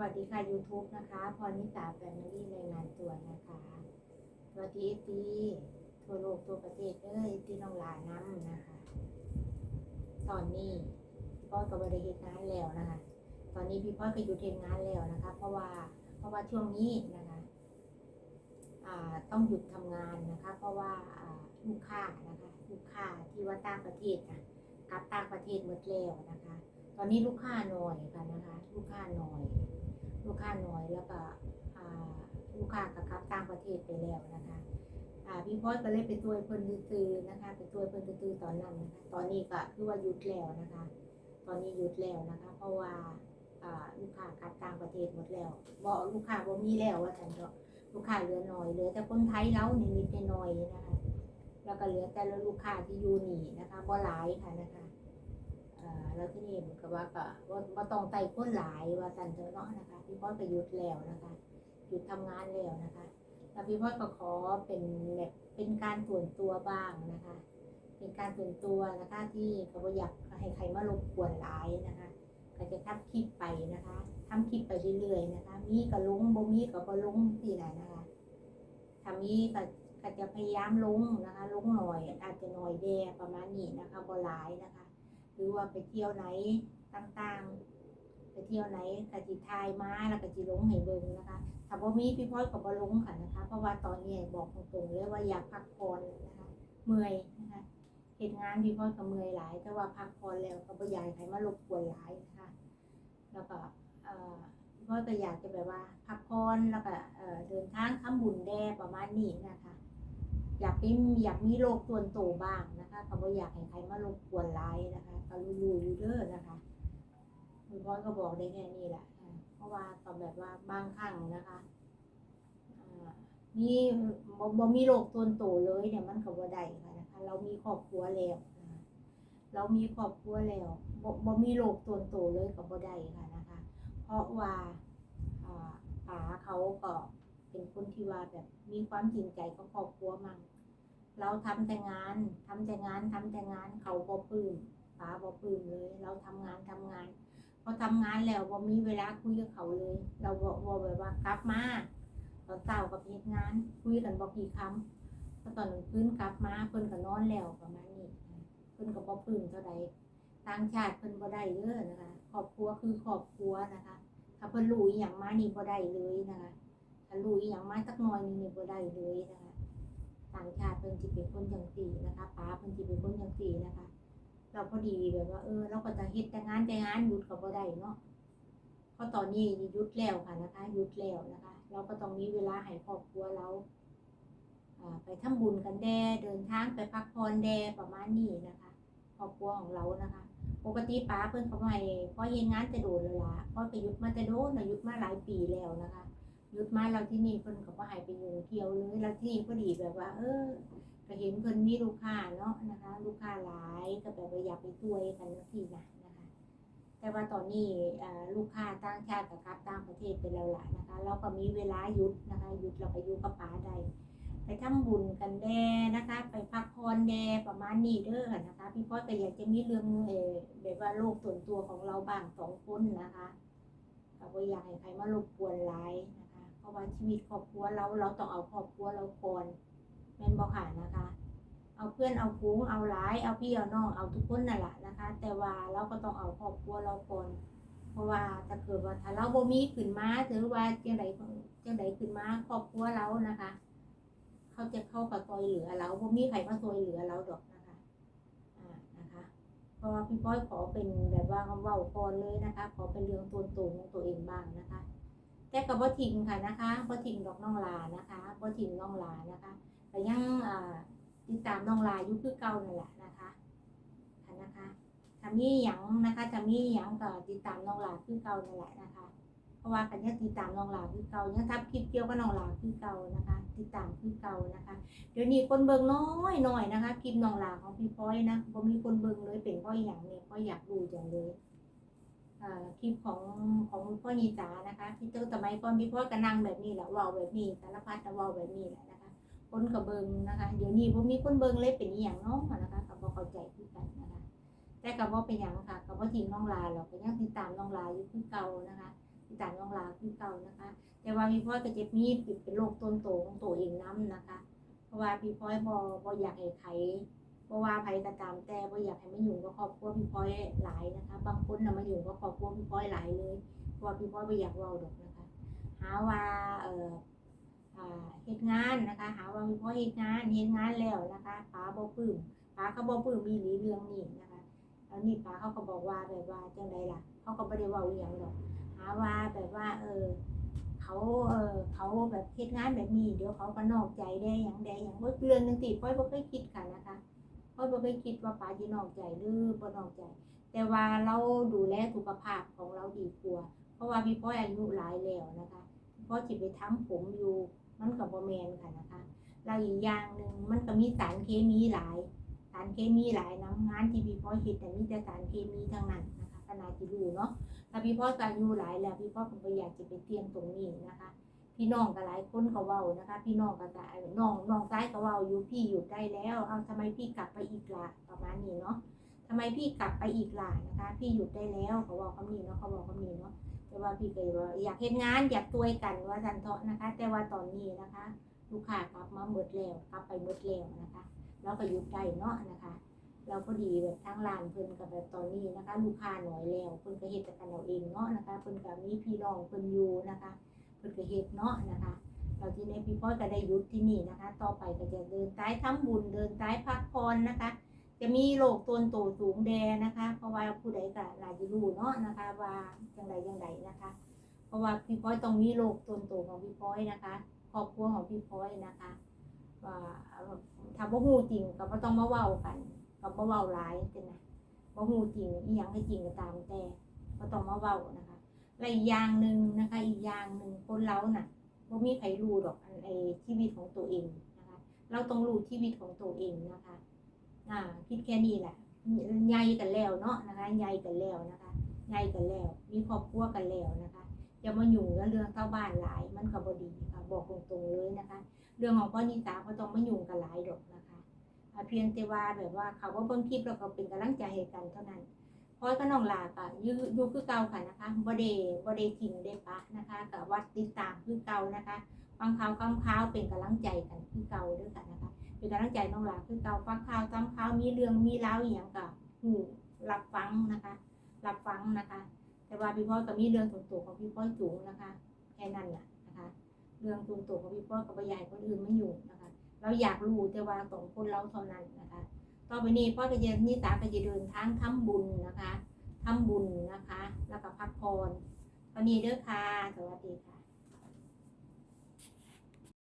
วัสดีค่ะ YouTube นะคะพรนิสาแฟมิลี่รายงานตัวนะคะสวัสดีตีทั่วโลกทั่วประเทศเอ้ยที่น้องหลาน้ำนะคะ ตอนนี้พี่พ่อก็บริเหตุงานแล้วนะคะ ตอนนี้พี่พ่อก็อยู่เทำงานแล้วนะคะ เพราะว่าเพราะว่าช่วงนี้นะคะต้องหยุดทำงานนะคะ เพราะว่าอ่าลูกค้านะคะลูกค้าที่ว่าต่างประเทศนะกลับต่างประเทศหมดแล้วนะคะ ตอนนี้ลูกค้าน้อยค่ะนะคะ ลูกค้าน้อย ลูกค้าน้อยแล้วก็ลูกค้าก็กลับต่างประเทศไปแล้วนะคะพี่พอยก็เลยไปตัวเพิ่นตื้อนะคะไปตัวเพิ่นตื้อตอนนั้นนะคะตอนนี้ก็คือว่าหยุดแล้วนะคะ ตอนนี้หยุดแล้วนะคะ เพราะว่าลูกค้ากับต่างประเทศหมดแล้วบ่ลูกค้าบ่มีแล้วว่าซั่นเถอะลูกค้าเหลือน้อยเหลือแต่คนไทยเรานิดๆหน่อยๆนะคะ แล้วก็เหลือแต่ละลูกค้าที่อยู่นี่นะคะบ่หลายค่ะนะคะ อ่าแล้วที่นี่เหมือนกับว่าก็ว่าว่าต้องไต่คนหลายว่าสันเถอะเนาะนะคะ พี่พ่อยก็หยุดแล้วนะคะหยุดทำงานแล้วนะคะแล้วพี่พ่อยก็ขอเป็นแบบเป็นการส่วนตัวบ้างนะคะ เป็นการส่วนตัวนะคะ ที่ก็บ่อยากให้ใครมารบกวนหลายนะคะ ก็จะทำคลิปไปนะคะทำคลิปไปเรื่อยๆนะคะ มีก็ลงบ่มีก็บ่ลงที่ไหนนะคะถ้ามีก็ก็จะพยายามลงนะคะ ลงหน่อยอาจจะหน่อยแดประมาณนี้นะคะบ่หลายนะคะ รือว่าไปเที่ยวไหนต่างๆ ไปเที่ยวไหนกะจิทายมาแล้วกะจิลงให้เบิ่งนะคะถ้าบ่มีพี่พ่อยก็บ่ลงค่ะนะคะ เพราะว่าตอนนี้บอกตรงๆเลยว่าอยากพักผ่อนนะคะเมื่อยนะคะเหตุงานพี่พ่อยก็เมื่อยหลาย แต่ว่าพักผ่อนแล้วก็บ่อยากให้มารบกวนหลายนะคะแล้วก็พี่พ่อยก็อยากจะแบบว่าพักผ่อนแล้วก็เอ่อเดินทางทำบุญแด่ประมาณนี้นะคะ อยากมีอยากมีโลกส่วนตัวบ้างนะคะก็บ่อยากให้ใครมารบกวนหลายนะคะก็รู้ๆอยู่เด้อนะคะคุณพ่อก็บอกได้แค่นี้แหละเพราะว่าก็แบบว่าบางครั้งนะคะมีบ่บ่มีโลกส่วนตัวเลยเนี่ยมันก็บ่ได้ค่ะนะคะ เรามีครอบครัวแล้วเรามีครอบครัวแล้วบ่บมีโลกส่วนตัวเลยก็บ่ได้ค่ะนะคะ เพราะว่าอ่าป๋าเขาก็ เป็นคนที่ว่าแบบมีความจริงใจกับครอบครัวมั่งเราทำแต่งานทำแต่งานทำแต่งานเขาบ่ปลื้มป๋าบ่ปลื้มเลย เราทำงานทำงานพอทำงานแล้วบ่มีเวลาคุยกับเขาเลย เราบ่บ่แบบว่ากลับมาตอนเช้ากับเฮ็ดงาน คุยกันบ่กี่คำพอตอนกลางคืนกลับมาเพิ่นก็นอนแล้วประมาณนี้เพิ่นก็บ่ปลื้มเท่าใดต่างชาติเพิ่นบ่ได้เด้อนะคะครอบครัวคือครอบครัวนะคะ ถ้าเพิ่นรู้อีหยังมานี่บ่ได้เลยนะคะ ถ้ารู้อีหยังมาสักหน่อยนึงนี่บ่ได้เลยนะคะต่างชาติเพิ่นสิเป็นคนจังซี่นะคะป้าเพิ่นสิเป็นคนจังซี่นะคะ เราพอดีแบบว่าเออ เราก็จะเฮ็ดแต่งานแต่งานหยุดก็บ่ได้เนาะเพราะตอนนี้หยุดแล้วค่ะนะคะหยุดแล้วนะคะ เราก็ต้องมีเวลาให้ครอบครัวเราไปทำบุญกันแด่เดินทางไปพักผ่อนแด่ประมาณนี้นะคะครอบครัวของเรานะคะ ปกติป้าเพิ่นก็ไม่พอเฮ็ดงานแต่โดนแล้วล่ะพอไปหยุดมาแต่โดนหยุดมาหลายปีแล้วนะคะ ยุดมาแล้วที่นี่เพิ่นก็บ่ให้ไปอยู่เที่ยวเลยแล้วที่นี่พอดีแบบว่า เออก็เห็นเพิ่นมีลูกค้าเนาะนะคะ ลูกค้าหลายก็แบบว่าอยากไปช่วยกันจังซี่นะนะคะ แต่ว่าตอนนี้ลูกค้าต่างชาติกับกลับต่างประเทศไปแล้วล่ะนะคะ เราก็มีเวลาหยุดนะคะหยุดเราไปอยู่กับป๋าได้ไปทำบุญกันแด่นะคะ ไปพักผ่อนแด่ประมาณนี้เด้อนะคะ พี่พ่อก็อยากจะมีเรื่องเออแบบว่าโลกส่วนตัวของเราบ้างสองคนนะคะก็บ่อยากให้ใครมารบกวนหลายนะคะ เพราะว่าชีวิตครอบครัวเราเราต้องเอาครอบครัวเราก่อนแม่นบ่ค่ะนะคะ เอาเพื่อนเอาฟูงเอาหลายเอาพี่เอาน้องเอาทุกคนนั่นแหละนะคะ แต่ว่าเราก็ต้องเอาครอบครัวเราก่อนเพราะว่าถ้าเกิดว่าถ้าเราบ่มีขึ้นมาหรือว่าจังใดจังใดขึ้นมาครอบครัวเรานะคะ เขาจะเข้ากับซอยเหลือเราบ่มีใครมาซอยเหลือเราดอกนะคะอ่านะคะเพราะว่าพี่ป้อยขอเป็นแบบว่าเว้าก่อนเลยนะคะ ขอเป็นเรื่องตัวตนของตัวเองบ้างนะคะ แต่กับบ่ทิ้งค่ะนะคะบ่ทิ้งดอกน้องลานะคะบ่ทิ้งน้องลานะคะแต่ยังติดตามน้องลาอยู่คือเก่านั่นแหละนะคะค่ะนะคะถ้ามีหยังนะคะถ้ามีหยังก็ติดตามน้องลาคือเก่านั่นแหละนะคะ เพราะว่ากันยังติดตามน้องลาคือเก่ายังทำคลิปเกี่ยวกับน้องลาคือเก่านะคะ ติดตามคือเก่านะคะ เดี๋ยวนี้คนเบิ่งน้อยหน่อยนะคะคลิปน้องลาของพี่พ้อยนะบ่มีคนเบิ่งเลยเป็นเพราะอหย่างเนี่ยเพราะอยากดูจังเลย คลิปของของพ่อนีจ๋านะคะพี่เจ้าสมัยก่อนพี่พ้อก็นั่งแบบนี้แหละว้าแบบนี้สารพัดจะเว้าแบบนี้แหละนะคะคนก็เบิงนะคะ เดี๋ยวนี้บ่มีคนเบิงเลยเป็นอหย่างเนาะนะคะก็บ่เข้าใจคือกันนะคะ แต่ก็บ่เป็นหยังค่ะก็บ่ทิ้งน้องลาหรอกก็ยังติดตามน้องลาอยู่คือเก่านะคะพี่ตามน้องลาคือเก่านะคะ แต่ว่าพี่พลอก็จะมีเป็นโรคต้นโตของตัวเองน้ำนะคะ เพราะว่าพี่พลอยบอบออยากให้ใคร เพราะว่าใครก็ตามแต่บออยากให้มาอยู่กับครอบครัวพี่พลอยหลายนะคะ บางคนน่ะมาอยู่กับครอบครัวพี่พลอยหลายเลยเพราะว่าพี่พลอยบออยากเว้าดอกนะคะ หาว่าเอ่ออ่าเฮ็ดงานนะคะ หาว่าพี่พลอยเฮ็ดงานเฮ็ดงานแล้วนะคะป้าบ่ปลื้มป้าเขาบ่ปลื้มมีหลีเรื่องนี้นะคะแล้วนี่ป้าเขาก็บอกว่าแบบว่าจังไดล่ะ เขาก็บ่ได้เว้าอีหยังดอก หาว่าแบบว่าเออเขาเออเขาแบบเฮ็ดงานแบบนี้เดี๋ยวเขาก็นอกใจได้อย่างใดอย่างว่าเรื่องหนึงติป้อยบ่เคยคิดค่ะนะคะ ป้อยบ่เคยคิดว่าป้าจะนอกใจหรือบ่นอกใจ แต่ว่าเราดูแลสุขภาพของเราดีกว่า เพราะว่าพี่ป้อยอายุหลายแล้วนะคะพี่ปอยสิไปทำผมอยู่มันก็บ่แมนค่ะนะคะแล้วอีกอย่างหนึ่งมันก็มีสารเคมีหลาย สารเคมีหลายน้ำงานที่พี่ป้อเฮ็ดแต่มีแต่สารเคมีทั้งนั้นนะคะขนาดที่รู้เนาะถ้าพี่พ่อกอายุหลายแล้วพี่พ่อก็บ่อยากจะไปเตรียมตรงนี้นะคะ พี่น้องก็หลายคนก็เว้านะคะ พี่น้องก็จะน้องน้องซ้ายก็เว้าอยู่พี่หยุดได้แล้วเอาทำไมพี่กลับไปอีกล่ะประมาณนี้เนาะทำไมพี่กลับไปอีกล่ะนะคะ พี่หยุดได้แล้วเขาบอกคำนี้เนาะเขาบอกคำนี้เนาะแต่ว่าพี่ก็ว่าอยากเฮ็ดงานอยากตัวยกันว่าสันเถาะนะคะ แต่ว่าตอนนี้นะคะ ลูกค้ากลับมาหมดแล้วกลับไปหมดแล้วนะคะเราก็หยุดได้เนาะนะคะเราพอดีแบบทั้งร้านเพิ่นกับแบบตอนนี้นะคะ ลูกค้าหน้อยแล้วเพิ่นก็เฮ็ดแต่กันเอาเองเนาะนะคะเพิ่นก็มีพี่น้องเพิ่นอยู่นะคะ เพิ่นก็เฮ็ดเนาะนะคะเราที่ในพี่พ่อยก็ได้หยุดที่นี่นะคะ ต่อไปก็จะเดินซ้ายทำบุญเดินซ้ายพักผ่อนนะคะ จะมีโรคตนโตสูงแดนะคะ เพราะว่าผู้ใดก็น่าจะรู้เนาะนะคะ ว่าจังใดจังใดนะคะ เพราะว่าพี่พ้อยต้องมีโรคตนโตของพี่พ้อยนะคะครอบครัวของพี่พ้อยนะคะว่าถ้าบ่ฮู้จริงก็บ่ต้องมาเว้ากันก็บ่เว้าหลายจังนะบ่ฮู้จริงอีหยังให้จริงก็ตามแต่ก็ต้องมาเว้านะคะ และอีกอย่างหนึ่งนะคะ อีกอย่างหนึ่งคนเราน่ะบ่มีใครรู้ดอกอันไอชีวิตของตัวเองนะคะ เราต้องรู้ชีวิตของตัวเองนะคะ อ่า คิดแค่นี้แหละใหญ่กันแล้วเนาะนะคะใหญ่กันแล้วนะคะใหญ่กันแล้ว มีครอบครัวกันแล้วนะคะอย่ามายุ่กับเรื่องชาบ้านหลายมันก็บดีค่ะบอกตรงๆเลยนะคะ เรื่องของพ่อนิสาก็ต้องไม่ยุ่กันหลายดอกนะคะเพียงแต่ว่าแบบว่าเขาว่าเบิ่งคลิปแล้วก็เป็นกำลังใจให้กันเท่านั้น พอยก็น้องลาก็อยู่อยู่คือเก่าค่ะนะคะบ่ได้บ่ได้ทิ้งได้ปะนะคะกับวัดติดตามคือเก่านะคะฟังข่าวฟังข่าวเป็นกำลังใจกันคือเก่าด้วยค่ะนะคะเป็นกำลังใจน้องลาคือเก่าฟังข่าวฟังข่าวมีเรื่องมีราอย่างก็หูรับฟังนะคะรับฟังนะคะ แต่ว่าพี่พ่อยก็มีเรื่องส่วนตัวของพี่พ่อยสูงนะคะแค่นั้นน่ะนะคะ เรื่องส่วนตัวของพี่พ่อยกับใหญ่คนอื่นไม่อยู่นะคะ เราอยากรู้แต่ว่าสองคนเราเท่านั้นนะคะ ต่อไปนี้พ่อก็จะนิตาก็จะเดินทางทำบุญนะคะทำบุญนะคะ แล้วก็พักผ่อนตอนนี้เด้อค่ะ สวัสดีค่ะ